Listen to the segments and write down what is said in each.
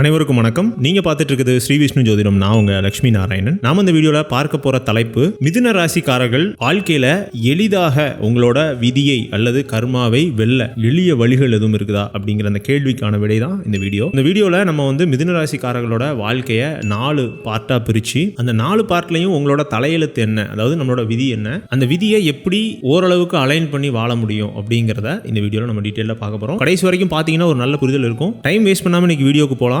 அனைவருக்கும் வணக்கம். நீங்க பார்த்துட்டு இருக்குது ஸ்ரீ விஷ்ணு ஜோதிடம். நான் உங்க லட்சுமி நாராயணன். நாம இந்த வீடியோல பார்க்க போற தலைப்பு மிதுன ராசிக்காரர்கள் வாழ்க்கையில எளிதாக உங்களோட விதியை அல்லது கர்மாவை வெல்ல எளிய வழிகள் எதுவும் இருக்குதா அப்படிங்கிற அந்த கேள்விக்கான விடை தான் இந்த வீடியோ. இந்த வீடியோல நம்ம வந்து மிதுன ராசிக்காரர்களோட வாழ்க்கையை நாலு பார்ட்டா பிரிச்சு அந்த நாலு பார்ட்லயும் உங்களோட தலையெழுத்து என்ன? அதாவது நம்மளோட விதி என்ன? அந்த விதியை எப்படி ஓரளவுக்கு அலைன் பண்ணி வாழ முடியும் அப்படிங்கிறத இந்த வீடியோல நம்ம டீட்டெயிலாக பார்க்க போறோம். கடைசி வரைக்கும் பார்த்தீங்கன்னா ஒரு நல்ல புரிதல் இருக்கும். டைம் வேஸ்ட் பண்ணாம இன்னைக்கு வீடியோக்கு போகலாம்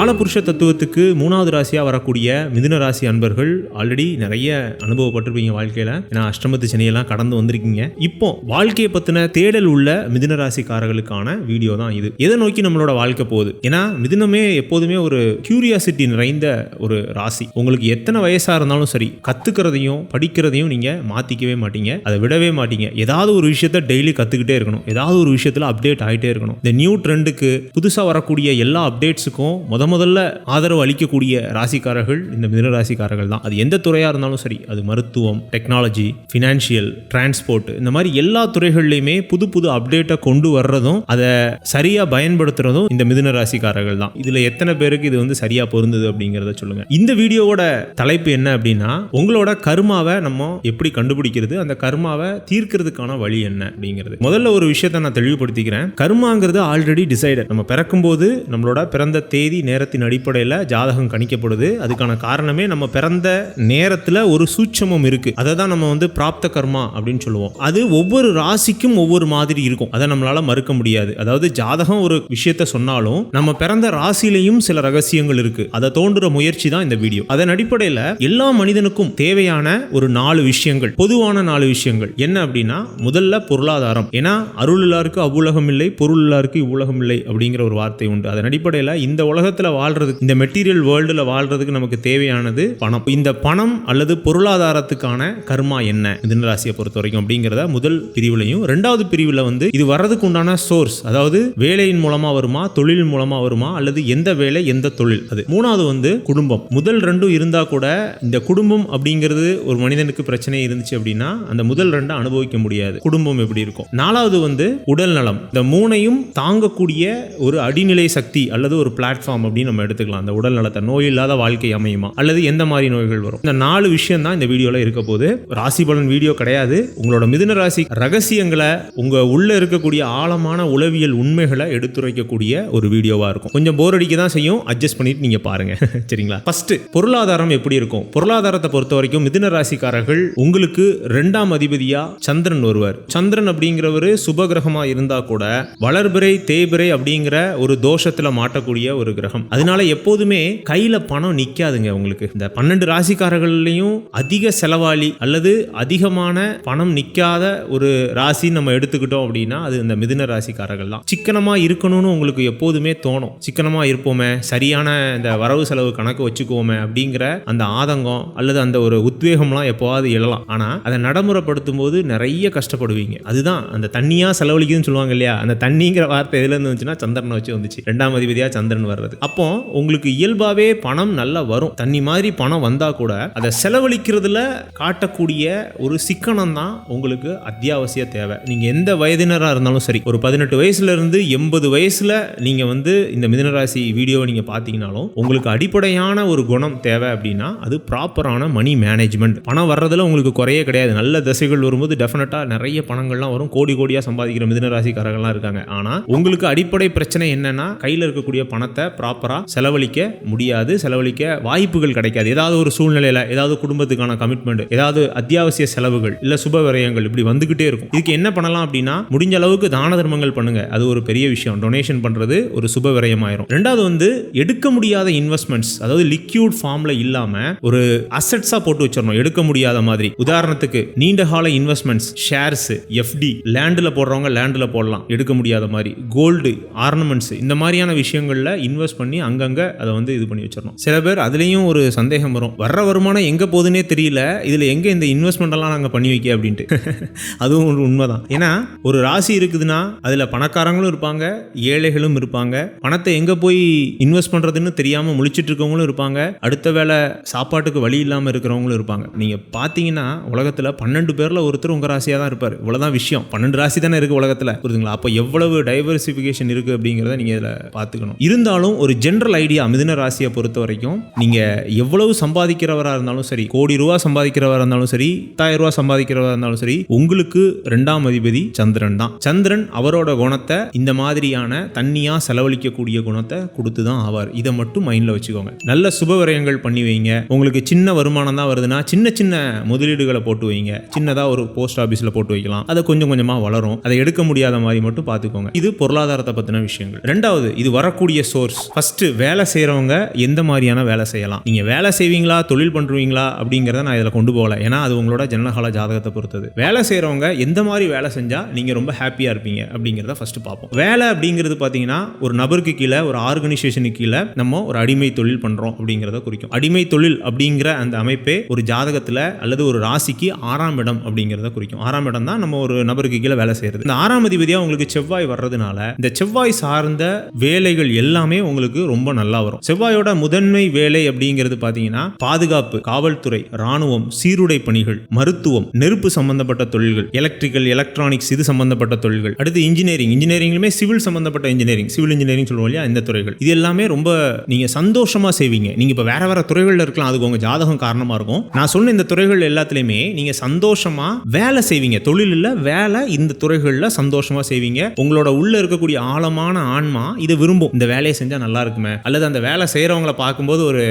காலபுருஷ தத்துவத்துக்கு மூணாவது ராசியாக வரக்கூடிய மிதுன ராசி அன்பர்கள் ஆல்ரெடி நிறைய அனுபவப்பட்டிருப்பீங்க வாழ்க்கையில். ஏன்னா அஷ்டமத்து சனியெல்லாம் கடந்து வந்திருக்கீங்க. இப்போ வாழ்க்கையை பற்றின தேடல் உள்ள மிதுன ராசிக்காரர்களுக்கான வீடியோ தான் இது. எதை நோக்கி நம்மளோட வாழ்க்கை போகுது? ஏன்னா மிதுனமே எப்போதுமே ஒரு கியூரியாசிட்டி நிறைந்த ஒரு ராசி. உங்களுக்கு எத்தனை வயசாக இருந்தாலும் சரி கற்றுக்கிறதையும் படிக்கிறதையும் நீங்கள் மாற்றிக்கவே மாட்டீங்க. அதை விடவே மாட்டீங்க. ஏதாவது ஒரு விஷயத்த டெய்லி கற்றுக்கிட்டே இருக்கணும். ஏதாவது ஒரு விஷயத்தில் அப்டேட் ஆகிட்டே இருக்கணும். இந்த நியூ ட்ரெண்டுக்கு புதுசாக வரக்கூடிய எல்லா அப்டேட்ஸுக்கும் முத முதல்ல ஆதரவு அளிக்கக்கூடிய ராசிக்காரர்கள் இந்த மிதனராசிக்காரர்கள் தான். அது எந்த துறையாக இருந்தாலும் சரி அது மருத்துவம் டெக்னாலஜி ஃபினான்ஷியல் டிரான்ஸ்போர்ட் இந்த மாதிரி எல்லா துறைகள்லையுமே புது புது அப்டேட்டை கொண்டு வர்றதும் அதை சரியாக பயன்படுத்துறதும் இந்த மிதுன ராசிக்காரர்கள் தான். இதில் எத்தனை பேருக்கு இது வந்து சரியாக பொருந்தது அப்படிங்கிறத சொல்லுங்கள் இந்த வீடியோவோட தலைப்பு என்ன அப்படின்னா உங்களோட கருமாவை நம்ம எப்படி கண்டுபிடிக்கிறது அந்த கருமாவை தீர்க்கிறதுக்கான வழி என்ன அப்படிங்கிறது. முதல்ல ஒரு விஷயத்தை நான் தெளிவுபடுத்திக்கிறேன். கருமாங்கிறது ஆல்ரெடி டிசைடட் நம்ம பிறக்கும்போது நம்மளோட பிறந்த தேதி நேரத்தின் அடிப்படையில் ஜாதகம் கணிக்கப்படுது. அதுக்கான காரணமே நம்ம பிறந்த நேரத்தில் ஒரு சூட்சமம் இருக்குது அதை தான் நம்ம வந்து பிராப்த கர்மா அப்படின்னு சொல்லுவோம். அது ஒவ்வொரு ராசிக்கும் ஒவ்வொரு மாதிரி இருக்கும். அதை நம்மளால் மறுக்க முடியாது. அதாவது ஜாதகம் ஒரு விஷயத்த சொன்னாலும் நம்ம பிறந்த ராசியிலையும் சில ரகசியங்கள் இருக்கு. அதை தோன்றுற முயற்சி தான் இந்த வீடியோ. அதன் அடிப்படையில் எல்லா மனிதனுக்கும் தேவையான ஒரு நாலு விஷயங்கள் பொதுவான நாலு விஷயங்கள். என்ன அப்படின்னா முதல்ல பொருளாதாரம். ஏன்னா அருள் இல்லாருக்கு அவ்வுலகம் இல்லை பொருள் இல்லாருக்கு இவ்வுலகம் இல்லை அப்படிங்கிற ஒரு வார்த்தை உண்டு. அதன் அடிப்படையில் இந்த உலகத்தில் வாழ்றதுக்கு இந்த மெட்டீரியல் வேர்ல்டில் வாழ்றதுக்கு நமக்கு தேவையானது பணம். இந்த பணம் அல்லது பொருளாதாரத்துக்கான கர்மா என்ன? மிதன ராசியை பொறுத்த வரைக்கும் அப்படிங்கிறத முதல் பிரிவுலையும் ரெண்டாவது பிரிவில் வந்து இது வர்றதுக்கு உண்டான சோர்ஸ் அதாவது வேலையின் மூலமாக வருமா தொழில் மூலமாக வருமா அல்லது எந்த வேலை எந்த தொழில்? அது மூணாவது வந்து குடும்பம். முதல் ரெண்டும் இருந்தால் கூட இந்த குடும்பம் அப்படிங்கிறது ஒரு மனிதனுக்கு பிரச்சனை இருந்துச்சு அப்படின்னா அந்த முதல் ரெண்டை அனுபவிக்க முடியாது. குடும்பம் எப்படி இருக்கும்? நாலாவது வந்து உடல் நலம் இந்த மூணையும் தாங்கக்கூடிய ஒரு அடிநிலை சக்தி அல்லது ஒரு பிளாட்ஃபார்ம் அப்படின்னு நம்ம எடுத்துக்கலாம். அந்த உடல் நலத்தை நோய் இல்லாத வாழ்க்கை அமையுமா? அல்லது எந்த மாதிரி நோய்கள் வரும்? இந்த நாலு விஷயம் தான் இந்த வீடியோல இருக்க போது ராசி பலன் வீடியோ கிடையாது. உங்களோட மிதுன ராசி ரகசியங்களை உங்க உள்ள இருக்கக்கூடிய ஆழமான உளவியல் உண்மைகளை எடுத்துரைக்கக்கூடிய ஒரு வீடியோவா இருக்கும். கொஞ்சம் போர் அடிக்க தான் செய்யும். அட்ஜஸ்ட் பண்ணிட்டு நீங்க பாருங்க. சரிங்களா? ஃபர்ஸ்ட் பொருளாதாரம் எப்படி இருக்கும்? பொருளாதாரத்தை பொறுத்த வரைக்கும் மிதுன ராசிக்காரர்கள் உங்களுக்கு ரெண்டாம் அதிபதியா சந்திரன் வருவார். சந்திரன் அப்படிங்கிறவர் சுபகிரகமா இருந்தா கூட வளர்பிறை தேய்பிறை அப்படிங்கிற ஒரு தோஷத்துல மாட்டக்கூடிய ஒரு கிரகம். அதனால எப்போதுமே கையில பணம் நிக்காதுங்க உங்களுக்கு. இந்த பன்னெண்டு ராசிக்காரர்கள்லையும் அதிக செலவாளி அல்லது அதிகமான பணம் நிக்காத ஒரு ராசி நம்ம எடுத்துக்கிட்டோம் அப்படின்னா அது இந்த மிதுன ராசிக்காரர்கள் தான். சிக்கனமா இருக்கணும்னு உங்களுக்கு எப்போதுமே தோணும். சிக்கனமா இருப்போமே சரியான இந்த வரவு செலவு கணக்கு வச்சுக்குவோமே அப்படிங்கிற அந்த ஆதங்கம் அல்லது அந்த ஒரு உத்வேகம்லாம் எப்போவாது எழலாம். ஆனா அதை நடைமுறைப்படுத்தும் போது நிறைய கஷ்டப்படுவீங்க. அதுதான் அந்த தண்ணியா செலவழிக்குதுன்னு சொல்லுவாங்க இல்லையா? அந்த தண்ணிங்கிற வார்த்தை எதுல இருந்து வந்துச்சுன்னா சந்திரனை வச்சு வந்துச்சு. ரெண்டாம் அதிபதியா சந்திரன் வர்றது. அப்போ உங்களுக்கு இயல்பாவே பணம் நல்லா வரும். தண்ணி மாதிரி பணம் வந்தா கூட அதை செலவழிக்கிறதுல காட்டக்கூடிய ஒரு சிக்கனம் தான் உங்களுக்கு அத்தியாவசிய தேவை. நீங்க எந்த வயதினராக இருந்தாலும் சரி ஒரு பதினெட்டு வயசுல இருந்து எண்பது வயசுல நீங்க வந்து இந்த மிதனராசி வீடியோவை நீங்க பார்த்தீங்கனாலும் உங்களுக்கு அடிப்படையான ஒரு குணம் தேவை அப்படின்னா அது ப்ராப்பரான மணி மேனேஜ்மெண்ட். பணம் வர்றதுல உங்களுக்கு குறையே கிடையாது. நல்ல தசைகள் வரும்போது டெஃபினட்டா நிறைய பணங்கள்லாம் வரும். கோடி கோடியா சம்பாதிக்கிற மிதனராசிக்காரர்கள்லாம் இருக்காங்க. ஆனா உங்களுக்கு அடிப்படை பிரச்சனை என்னன்னா கையில் இருக்கக்கூடிய பணத்தை ப்ராப்பர் செலவழிக்க முடியாது செலவழிக்க வாய்ப்புகள் கிடைக்காது. ஏதாவது ஒரு சூழ்நிலையில ஏதாவது குடும்பத்துக்கான கமிட்மெண்ட் ஏதாவது அத்தியாவசிய செலவுகள் இல்லை சுப விரயங்கள் இப்படி வந்துகிட்டே இருக்கும். இதுக்கு என்ன பண்ணலாம் அப்படின்னா முடிஞ்ச அளவுக்கு தான தர்மங்கள் பண்ணுங்க. அது ஒரு பெரிய விஷயம். டொனேஷன் பண்றது ஒரு சுப விரயமாயிரும். ரெண்டாவது வந்து எடுக்க முடியாத இன்வெஸ்ட்மெண்ட்ஸ் அதாவது லிக்யூட் ஃபார்ம்ல இல்லாம ஒரு அசெட்ஸா போட்டு வச்சிடணும். எடுக்க முடியாத மாதிரி. உதாரணத்துக்கு நீண்ட கால இன்வெஸ்ட்மெண்ட்ஸ் ஷேர்ஸ் எஃப்டி லேண்டில் போடுறவங்க லேண்டில் போடலாம். எடுக்க முடியாத மாதிரி. கோல்டு ஆர்னமெண்ட்ஸ் இந்த மாதிரியான விஷயங்களில் இன்வெஸ்ட் பண்ணி பண்ணி அங்கங்கே அதை வந்து இது பண்ணி வச்சிடணும். சில பேர் அதுலேயும் ஒரு சந்தேகம் வரும். வர்ற வருமானம் எங்கே போகுதுன்னே தெரியல. இதில் எங்கே இந்த இன்வெஸ்ட்மெண்ட் எல்லாம் நாங்கள் பண்ணி வைக்க அப்படின்ட்டு. அதுவும் ஒரு உண்மைதான். ஏன்னா ஒரு ராசி இருக்குதுன்னா அதில் பணக்காரங்களும் இருப்பாங்க ஏழைகளும் இருப்பாங்க. பணத்தை எங்கே போய் இன்வெஸ்ட் பண்ணுறதுன்னு தெரியாமல் முழிச்சிட்டு இருக்கவங்களும் இருப்பாங்க. அடுத்த வேளை சாப்பாட்டுக்கு வழி இல்லாமல் இருக்கிறவங்களும் இருப்பாங்க. நீங்கள் பார்த்தீங்கன்னா உலகத்தில் பன்னெண்டு பேரில் ஒருத்தர் உங்கள் ராசியாக தான் இருப்பார். இவ்வளோதான் விஷயம். பன்னெண்டு ராசி தானே இருக்குது உலகத்தில். புரியுதுங்களா? அப்போ எவ்வளவு டைவர்சிஃபிகேஷன் இருக்குது அப்படிங்கிறத நீங்கள் இதில் பார்த்துக்கணும் இருந்தாலும் ஒரு ஜென்ரல் ஐடியா மிதுன ராசியை பொறுத்த வரைக்கும் நீங்கள் எவ்வளவு சம்பாதிக்கிறவராக இருந்தாலும் சரி கோடி ரூபா சம்பாதிக்கிறவராக இருந்தாலும் சரி பத்தாயிரம் ரூபா சம்பாதிக்கிறவராக இருந்தாலும் சரி உங்களுக்கு ரெண்டாம் அதிபதி சந்திரன் தான். சந்திரன் அவரோட குணத்தை இந்த மாதிரியான தண்ணியா செலவழிக்கக்கூடிய குணத்தை கொடுத்து தான் ஆவார். இதை மட்டும் மைண்டில் வச்சுக்கோங்க. நல்ல சுப விரயங்கள் பண்ணி வைங்க. உங்களுக்கு சின்ன வருமானம் தான் வருதுன்னா சின்ன சின்ன முதலீடுகளை போட்டு வைங்க. சின்னதாக ஒரு போஸ்ட் ஆஃபீஸில் போட்டு வைக்கலாம். அதை கொஞ்சம் கொஞ்சமாக வளரும். அதை எடுக்க முடியாத மாதிரி மட்டும் பார்த்துக்கோங்க. இது பொருளாதாரத்தை பற்றின விஷயங்கள். ரெண்டாவது இது வரக்கூடிய சோர்ஸ் ஃபஸ்ட்டு வேலை செய்கிறவங்க எந்த மாதிரியான வேலை செய்யலாம்? நீங்கள் வேலை செய்வீங்களா? தொழில் பண்ணுவீங்களா அப்படிங்கிறத நான் இதில் கொண்டு போகல. ஏன்னா அது உங்களோட ஜனனகால ஜாதகத்தை பொறுத்தது. வேலை செய்கிறவங்க எந்த மாதிரி வேலை செஞ்சால் நீங்கள் ரொம்ப ஹாப்பியாக இருப்பீங்க? அப்படிங்கிறத ஃபஸ்ட்டு பார்ப்போம். வேலை அப்படிங்கிறது பார்த்தீங்கன்னா ஒரு நபருக்கு கீழே ஒரு ஆர்கனைசேஷனுக்கு கீழே நம்ம ஒரு அடிமை தொழில் பண்ணுறோம் அப்படிங்கிறத குறிக்கும். அடிமை தொழில் அப்படிங்கிற அந்த அமைப்பே ஒரு ஜாதகத்தில் அல்லது ஒரு ராசிக்கு ஆறாம் இடம் அப்படிங்கிறத குறிக்கும். ஆறாம் இடம் தான் நம்ம ஒரு நபருக்கு கீழே வேலை செய்கிறது இந்த ஆறாம் அதிபதியாக உங்களுக்கு செவ்வாய் வர்றதுனால இந்த செவ்வாய் சார்ந்த வேலைகள் எல்லாமே உங்களுக்கு ரொம்ப நல்லா வரும். செவ்வாயோட முதன்மை வேலை அப்படிங்கிறது பார்த்தீங்கன்னா பாதுகாப்பு காவல்துறை ராணுவம் சீருடை பணிகள் மருத்துவம் நெருப்பு சம்பந்தப்பட்ட தொழில்கள் எலக்ட்ரிக்கல் எலக்ட்ரானிக்ஸ் இது சம்பந்தப்பட்ட தொழில்கள். அடுத்து இன்ஜினியரிங் இன்ஜினியரிங்லுமே சிவில் சம்பந்தப்பட்ட இன்ஜினியரிங் சிவில் இன்ஜினியரிங் சொல்லுவோம் இல்லையா இந்த துறைகள். இது எல்லாமே ரொம்ப நீங்க சந்தோஷமா செய்வீங்க. நீங்க இப்போ வேற வேற துறைகள்ல இருக்கலாம் அதுக்கு உங்க ஜாதகம் காரணமா இருக்கும். நான் சொன்ன இந்த துறைகள் எல்லாத்துலயுமே நீங்க சந்தோஷமா வேலை செய்வீங்க. தொழில் இல்ல வேலை இந்த துறைகள்ல சந்தோஷமா செய்வீங்க. உங்களோட உள்ள இருக்கக்கூடிய ஆழமான ஆன்மா இதை விரும்பும். இந்த வேலையை செஞ்சா நல்லா இருக்குமே அல்லது அந்த வேலை செய்கிறவங்கள பார்க்கும்போது ஒரு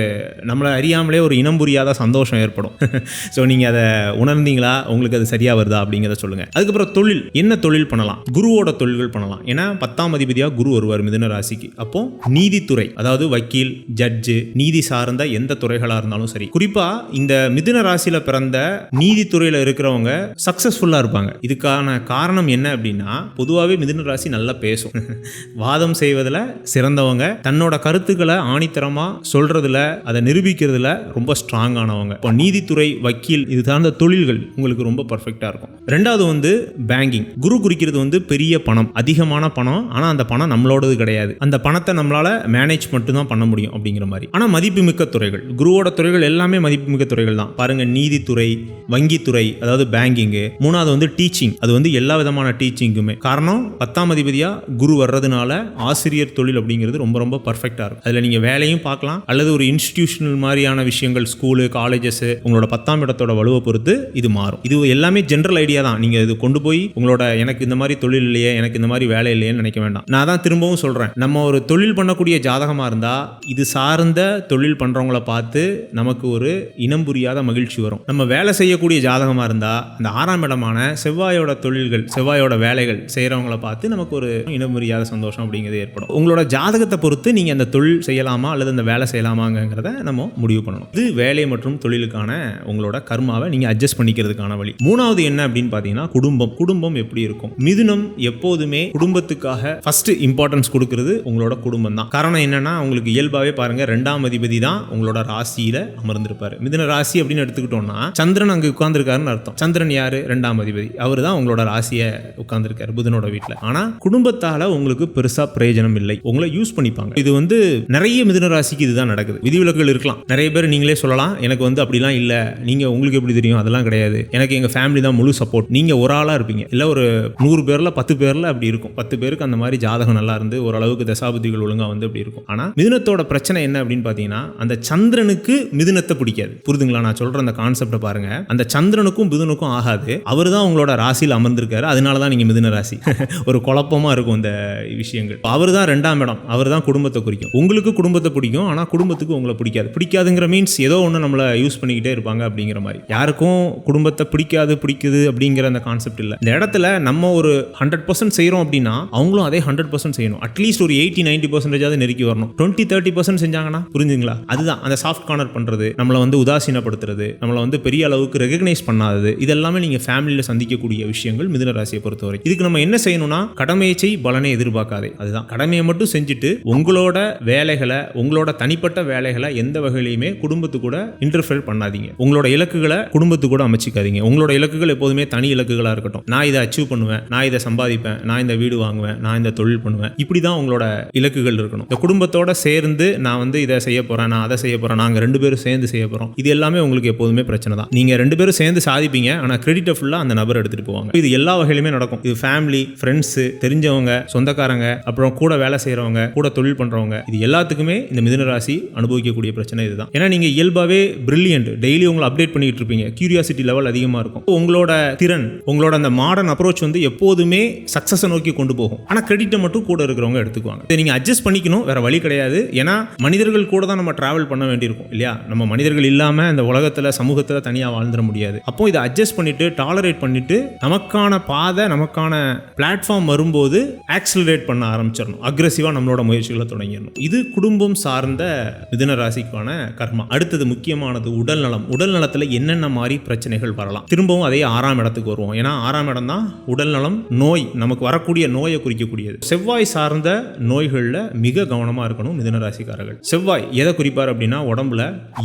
நம்மளை அறியாமலே ஒரு இனம் புரியாத சந்தோஷம் ஏற்படும். ஸோ நீங்க அதை உணர்ந்தீங்களா? உங்களுக்கு அது சரியா வருதா? அப்படிங்கிறத சொல்லுங்க. அதுக்கப்புறம் தொழில். என்ன தொழில் பண்ணலாம்? குருவோட தொழில்கள் பண்ணலாம். ஏன்னா பத்தாம் அதிபதியாக குரு வருவார் மிதுன ராசிக்கு. அப்போ நீதித்துறை. அதாவது வக்கீல் ஜட்ஜு நீதி சார்ந்த எந்த துறைகளாக இருந்தாலும் சரி. குறிப்பாக இந்த மிதுன ராசியில் பிறந்த நீதித்துறையில் இருக்கிறவங்க சக்சஸ்ஃபுல்லா இருப்பாங்க. இதுக்கான காரணம் என்ன அப்படின்னா பொதுவாகவே மிதுன ராசி நல்லா பேசும். வாதம் செய்வதில் சிறந்தவங்க தன்னோட கருத்துக்களை ஆணித்தரமா சொல்றதுல அதை நிரூபிக்கிறதுல ரொம்ப ஸ்ட்ராங்கானவங்க இப்போ நீதித்துறை வக்கீல் இது சார்ந்த தொழில்கள் உங்களுக்கு ரொம்ப பர்ஃபெக்டாக இருக்கும். ரெண்டாவது வந்து பேங்கிங் குரு குறிக்கிறது வந்து பெரிய பணம் அதிகமான பணம் ஆனால் அந்த பணம் நம்மளோடது கிடையாது. அந்த பணத்தை நம்மளால மேனேஜ் மட்டும்தான் பண்ண முடியும் அப்படிங்கிற மாதிரி. ஆனால் மதிப்புமிக்க துறைகள். குருவோட துறைகள் எல்லாமே மதிப்புமிக்க துறைகள் தான். பாருங்க நீதித்துறை வங்கித்துறை அதாவது பேங்கிங்கு மூணாவது வந்து டீச்சிங் அது வந்து எல்லா விதமான டீச்சிங்குமே காரணம் பத்தாம் அதிபதியா குரு வர்றதுனால ஆசிரியர் தொழில் அப்படிங்கிறது ரொம்ப ரொம்ப பர்ஃபெக்டாக இருக்கும். அதில் நீங்கள் வேலையும் பார்க்கலாம் அல்லது ஒரு இன்ஸ்டிடியூஷனல் மாதிரியான விஷயங்கள் ஸ்கூலு காலேஜஸ் உங்களோட பத்தாம் இடத்தோட வலுவை பொறுத்து இது மாறும். இது எல்லாமே ஜென்ரல் ஐடியா தான். நீங்கள் இது கொண்டு போய் உங்களோட எனக்கு இந்த மாதிரி தொழில் இல்லையே எனக்கு இந்த மாதிரி வேலை இல்லையேன்னு நினைக்க வேண்டாம். நான் தான் திரும்பவும் சொல்கிறேன் நம்ம ஒரு தொழில் பண்ணக்கூடிய ஜாதகமாக இருந்தால் இது சார்ந்த தொழில் பண்ணுறவங்கள பார்த்து நமக்கு ஒரு இனம் புரியாத மகிழ்ச்சி வரும். நம்ம வேலை செய்யக்கூடிய ஜாதகமாக இருந்தால் அந்த ஆறாம் இடமான செவ்வாயோட தொழில்கள் செவ்வாயோட வேலைகள் செய்கிறவங்கள பார்த்து நமக்கு ஒரு இனம் புரியாத சந்தோஷம் அப்படிங்கிறது ஏற்படும். உங்களோட ஜாதகத்தை பொறுத்து நீங்கள் அந்த தொழில் செய்யலாமா அல்லது அந்த வேலை செய்யலாமாங்கிறத நம்ம முடிவு பண்ணணும். இது வேலை மற்றும் தொழிலுக்கான உங்களோட கர்மாவை நீங்கள் அட்ஜஸ்ட் பண்ணிக்கிறதுக்கான வழி. மூணாவது என்ன அப்படின்னு பார்த்தீங்கன்னா குடும்பம். குடும்பம் எப்படி இருக்கும்? மிதுனம் எப்போதுமே குடும்பத்துக்காக ஃபர்ஸ்ட் இம்பார்ட்டன்ஸ் கொடுக்கறது உங்களோட குடும்பம் தான். காரணம் என்னன்னா உங்களுக்கு இயல்பாகவே பாருங்க ரெண்டாம் அதிபதி தான் உங்களோட ராசியில் அமர்ந்திருப்பார். மிதுன ராசி அப்படின்னு எடுத்துக்கிட்டோம்னா சந்திரன் அங்கே உட்கார்ந்துருக்காருன்னு அர்த்தம். சந்திரன் யாரு? ரெண்டாம் அதிபதி. அவர் தான் உங்களோட ராசியை உட்கார்ந்துருக்காரு புதனோட வீட்டில் ஆனால் குடும்பத்தால் உங்களுக்கு பெருசாக பிரயோஜனம் இல்லை. உங்களை யூஸ் பண்ணிப்பாங்க. இது வந்து நிறைய மிதுன ராசிக்கு இதுதான் நடக்குது. விதிவிலக்குகள் இருக்கலாம். நிறைய பேர் நீங்களே சொல்லலாம் எனக்கு வந்து அப்படிலாம் இல்லை. நீங்கள் உங்களுக்கு எப்படி தெரியும்? அதெல்லாம் கிடையாது. எனக்கு எங்கள் ஃபேமிலி தான் முழு சப்போர்ட் நீங்கள் ஒரு ஆளாக இருப்பீங்க. இல்லை ஒரு நூறு பேரில் பத்து பேரில் அப்படி இருக்கும். பத்து பேருக்கு அந்த மாதிரி ஜாதகம் நல்லா இருந்து ஓரளவுக்கு தசாபதிகள் ஒழுங்காக வந்து அப்படி இருக்கும். ஆனால் மிதுனத்தோட பிரச்சனை என்ன அப்படின்னு பார்த்தீங்கன்னா அந்த சந்திரனுக்கு மிதுனத்தை பிடிக்காது. புரிதுங்களா? நான் சொல்கிற அந்த கான்செப்டை பாருங்க. அந்த சந்திரனுக்கும் மிதுனுக்கும் ஆகாது. அவர் தான் உங்களோட ராசியில் அமர்ந்திருக்காரு. அதனால தான் நீங்கள் மிதுன ராசி. ஒரு குழப்பமா இருக்கும் இந்த விஷயங்கள். அவர் தான் ரெண்டாம் இடம். அவர் தான் குடும்பத்தை குறிக்கும். உங்களுக்கு குடும்பத்தை பிடிக்கும் ஆனா குடும்பத்துக்கு உங்களை பிடிக்காது. பிடிக்காதுங்கிற மீன்ஸ் ஏதோ ஒன்று நம்மளை யூஸ் பண்ணிக்கிட்டே இருப்பாங்க அப்படிங்கிற மாதிரி. யாருக்கும் குடும்பத்தை பிடிக்காது பிடிக்குது அப்படிங்கிற அந்த கான்செப்ட் இல்லை. இந்த இடத்துல நம்ம ஒரு ஹண்ட்ரட் பர்சன்ட் செய்கிறோம் அப்படின்னா அவங்களும் அதே ஹண்ட்ரட் பர்சன்ட் செய்யணும். அட்லீஸ்ட் ஒரு எயிட்டி நைன்டி பர்சன்டேஜாவது நெருக்கி வரணும். டுவெண்ட்டி தேர்ட்டி பர்சன்ட் செஞ்சாங்கன்னா புரிஞ்சுங்களா? அதுதான். அந்த சாஃப்ட் கார்னர் பண்ணுறது நம்மளை வந்து உதாசீனப்படுத்துறது நம்மளை வந்து பெரிய அளவுக்கு ரெகக்னைஸ் பண்ணாதது இதெல்லாமே நீங்கள் ஃபேமிலியில் சந்திக்கக்கூடிய விஷயங்கள் மிதுன ராசியை பொறுத்தவரை. இதுக்கு நம்ம என்ன செய்யணும்னா கடமையை செய் பலனை எதிர்பார்க்காதே. அதுதான். கடமையை மட்டும் செஞ்சுட்டு உங்களோட உங்களோட வேலைகளை உங்களோட தனிப்பட்ட வேலைகளை எந்த வகையிலையுமே குடும்பத்து கூட இன்டர்ஃபியர் பண்ணாதீங்க. உங்களோட இலக்குகளை குடும்பத்து கூட அமைச்சிக்காதீங்க. உங்களோட இலக்குகள் எப்போதுமே தனி இலக்குகளாக இருக்கட்டும். நான் இதை அச்சீவ் பண்ணுவேன் நான் இதை சம்பாதிப்பேன் நான் இந்த வீடு வாங்குவேன் நான் இந்த தொழில் பண்ணுவேன். இப்படி தான் உங்களோட இலக்குகள் இருக்கணும். இந்த குடும்பத்தோட சேர்ந்து நான் வந்து இதை செய்ய போகிறேன் நான் அதை செய்ய போகிறேன் நாங்கள் ரெண்டு பேரும் சேர்ந்து செய்ய போகிறோம் இது எல்லாமே உங்களுக்கு எப்போதுமே பிரச்சனை தான். நீங்கள் ரெண்டு பேரும் சேர்ந்து சாதிப்பீங்க ஆனால் கிரெடிட்டை ஃபுல்லாக அந்த நபர் எடுத்துகிட்டு போவாங்க. இது எல்லா வகையிலுமே நடக்கும். இது ஃபேமிலி ஃப்ரெண்ட்ஸு தெரிஞ்சவங்க சொந்தக்காரங்க அப்புறம் கூட வேலை செய்கிறவங்க கூட தொழில் பண்ணுறவங்க இது எல்லாத்துக்குமே இந்த மிதன ராசி அனுபவிக்கக்கூடிய பிரச்சனை இதுதான். ஏன்னா நீங்கள் இயல்பாகவே பிரில்லியன்ட் டெய்லி உங்களை அப்டேட் பண்ணிட்டு இருப்பீங்க. கியூரியாசிட்டி லெவல் அதிகமாக இருக்கும். உங்களோட திறன் உங்களோட அந்த மாடர்ன் அப்ரோச் வந்து எப்போதுமே சக்ஸஸை நோக்கி கொண்டு போகும். ஆனால் கிரெடிட்டை மட்டும் கூட இருக்கிறவங்க எடுத்துக்குவாங்க. இதை நீங்கள் அட்ஜஸ்ட் பண்ணிக்கணும். வேற வழி கிடையாது. ஏன்னா மனிதர்கள் கூட தான் நம்ம டிராவல் பண்ண வேண்டியிருக்கும் இல்லையா? நம்ம மனிதர்கள் இல்லாமல் இந்த உலகத்தில் சமூகத்தில் தனியாக வாழ்ந்துட முடியாது. அப்போ இதை அட்ஜஸ்ட் பண்ணிட்டு டாலரேட் பண்ணிட்டு நமக்கான பாதை நமக்கான பிளாட்ஃபார்ம் வரும்போது ஆக்சிலரேட் பண்ண ஆரம்பிச்சிடணும். அக்ரெசிவாக நம்மளோட முயற்சிகளை தொடங்கிடணும் இது குடும்பம் சார்ந்த மிதுன ராசிக்கான கர்மா. அடுத்தது முக்கியமானது உடல் நலம். உடல் நலத்தில் என்னென்ன மாதிரி பிரச்சனைகள் வரலாம்? திரும்பவும் அதே ஆறாம் இடத்துக்கு வருவோம். ஏன்னா ஆறாம் இடம் தான் உடல் நலம் நோய் நமக்கு வரக்கூடிய நோயை குறிக்கக்கூடியது. செவ்வாய் சார்ந்த நோய்களில் மிக கவனமாக இருக்கணும் மிதுன ராசிக்காரர்கள். செவ்வாய் எதை குறிப்பார் அப்படின்னா உடம்புல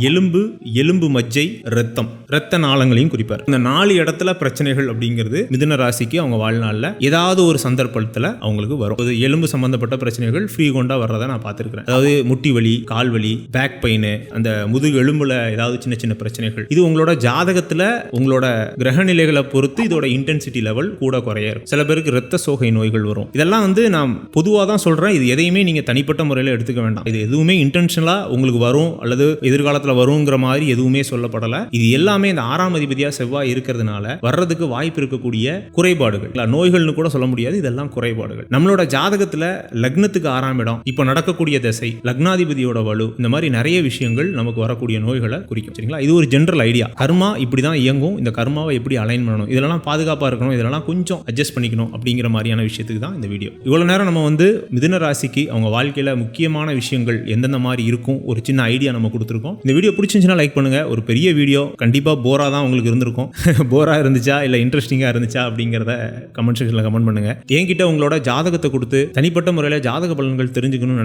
எலும்பு எலும்பு மஜ்ஜை ரத்தம் ரத்த நாளங்களையும் குறிப்பார். இந்த நாலு இடத்துல பிரச்சனைகள் அப்படிங்கிறது மிதுன ராசிக்கு அவங்க வாழ்நாளில் ஏதாவது ஒரு சந்தர்ப்பத்தில் அவங்களுக்கு வரும். எலும்பு சம்பந்தப்பட்ட பிரச்சனைகள் ஃப்ரீ கொண்டா வர்றதை நான் பார்த்துருக்கிறேன். அதாவது முட்டி வலி கால் வலி பேக் பெயின் அந்த முதுகு எலும்புல ஏதாவது சின்ன சின்ன பிரச்சனைகள். இது உங்களோட ஜாதகத்தில் உங்களோட கிரக நிலைகளை பொறுத்து இதோட இன்டென்சிட்டி லெவல் கூட குறைய இருக்கும். சில பேருக்கு ரத்த சோகை நோய்கள் வரும். இதெல்லாம் வந்து நான் பொதுவாக தான் சொல்கிறேன் இது எதையுமே நீங்கள் தனிப்பட்ட முறையில் எடுத்துக்க வேண்டாம். இது எதுவுமே இன்டென்ஷனலாக உங்களுக்கு வரும் அல்லது எதிர்காலத்தில் வருங்கிற மாதிரி எதுவுமே சொல்லப்படலை. இது எல்லாமே இந்த ஆறாம் அதிபதியாக செவ்வாய் இருக்கிறதுனால வர்றதுக்கு வாய்ப்பு இருக்கக்கூடிய குறைபாடுகள். நோய்கள்னு கூட சொல்ல முடியாது. இதெல்லாம் குறைபாடுகள். நம்மளோட ஜாதகத்தில் லக்னத்துக்கு ஆறாம் இடம். இப்போ நடக்கக்கூடிய திசை லக்னாதிபதியோட வலு இந்த மாதிரி நிறைய விஷயங்கள் நமக்கு வரக்கூடிய நோய்களை குறிக்கும். சரிங்களா? இது ஒரு ஜென்ரல் ஐடியா கர்மா இப்படி தான் இயங்கும். இந்த கர்மாவை எப்படி அலைன் பண்ணணும்? இதெல்லாம் பாதுகாப்பாக இருக்கணும். இதெல்லாம் கொஞ்சம் அட்ஜஸ்ட் பண்ணிக்கணும் அப்படிங்கிற மாதிரியான விஷயத்துக்கு தான் இந்த வீடியோ இவ்வளோ நேரம் நம்ம வந்து மிதுன ராசிக்கு அவங்க வாழ்க்கையில் முக்கியமான விஷயங்கள் எந்தெந்த மாதிரி இருக்கும்? ஒரு சின்ன ஐடியா நம்ம கொடுத்துருக்கோம். இந்த வீடியோ பிடிச்சிருந்துச்சுன்னா லைக் பண்ணுங்க. ஒரு பெரிய வீடியோ கண்டிப்பாக போராக தான் உங்களுக்கு இருந்திருக்கும். போராக இருந்துச்சா? இல்லை இன்ட்ரெஸ்டிங்காக இருந்துச்சா? அப்படிங்கிறத கமெண்ட் செக்ஷனில் கமெண்ட் பண்ணுங்க. என்கிட்ட உங்களோட ஜாதகத்தை கொடுத்து தனிப்பட்ட முறையில் ஜாதக பலன்கள் தெரிஞ்சுக்கணும்னு